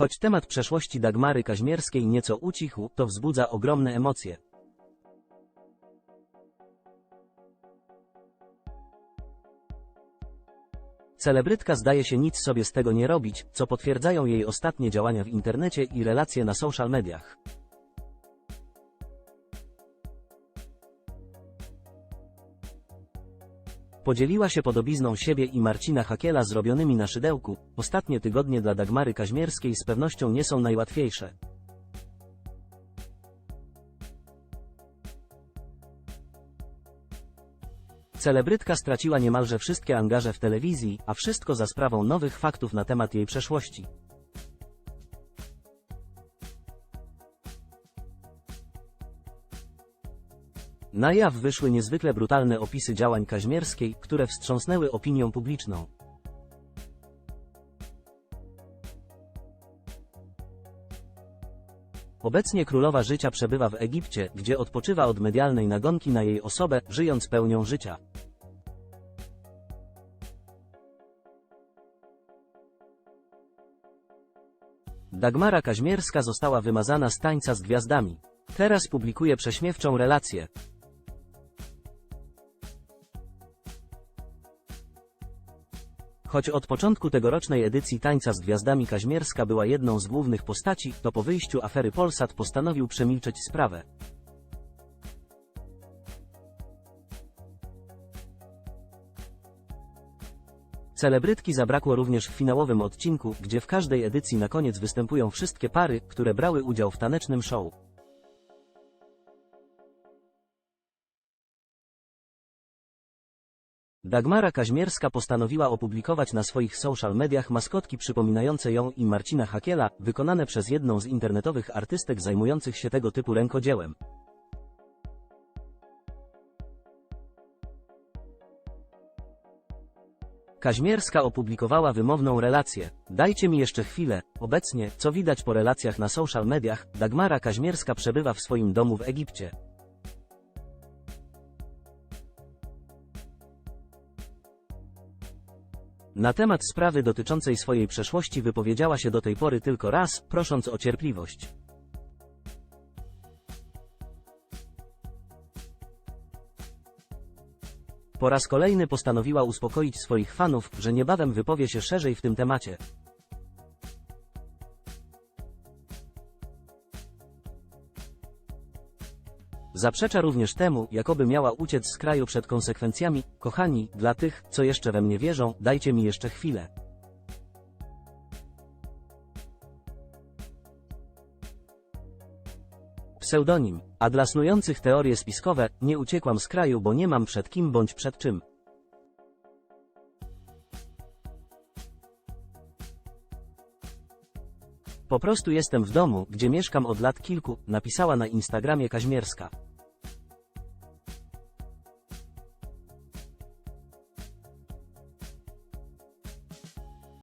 Choć temat przeszłości Dagmary Kaźmierskiej nieco ucichł, to wzbudza ogromne emocje. Celebrytka zdaje się nic sobie z tego nie robić, co potwierdzają jej ostatnie działania w internecie i relacje na social mediach. Podzieliła się podobizną siebie i Marcina Hakiela zrobionymi na szydełku. Ostatnie tygodnie dla Dagmary Kaźmierskiej z pewnością nie są najłatwiejsze. Celebrytka straciła niemalże wszystkie angaże w telewizji, a wszystko za sprawą nowych faktów na temat jej przeszłości. Na jaw wyszły niezwykle brutalne opisy działań Kaźmierskiej, które wstrząsnęły opinią publiczną. Obecnie królowa życia przebywa w Egipcie, gdzie odpoczywa od medialnej nagonki na jej osobę, żyjąc pełnią życia. Dagmara Kaźmierska została wymazana z tańca z gwiazdami. Teraz publikuje prześmiewczą relację. Choć od początku tegorocznej edycji Tańca z Gwiazdami Kaźmierska była jedną z głównych postaci, to po wyjściu afery Polsat postanowił przemilczeć sprawę. Celebrytki zabrakło również w finałowym odcinku, gdzie w każdej edycji na koniec występują wszystkie pary, które brały udział w tanecznym show. Dagmara Kaźmierska postanowiła opublikować na swoich social mediach maskotki przypominające ją i Marcina Hakiela, wykonane przez jedną z internetowych artystek zajmujących się tego typu rękodziełem. Kaźmierska opublikowała wymowną relację. Dajcie mi jeszcze chwilę. Obecnie, co widać po relacjach na social mediach, Dagmara Kaźmierska przebywa w swoim domu w Egipcie. Na temat sprawy dotyczącej swojej przeszłości wypowiedziała się do tej pory tylko raz, prosząc o cierpliwość. Po raz kolejny postanowiła uspokoić swoich fanów, że niebawem wypowie się szerzej w tym temacie. Zaprzecza również temu, jakoby miała uciec z kraju przed konsekwencjami. Kochani, dla tych, co jeszcze we mnie wierzą, dajcie mi jeszcze chwilę. Pseudonim. A dla snujących teorie spiskowe, nie uciekłam z kraju, bo nie mam przed kim bądź przed czym. Po prostu jestem w domu, gdzie mieszkam od lat kilku, napisała na Instagramie Kaźmierska.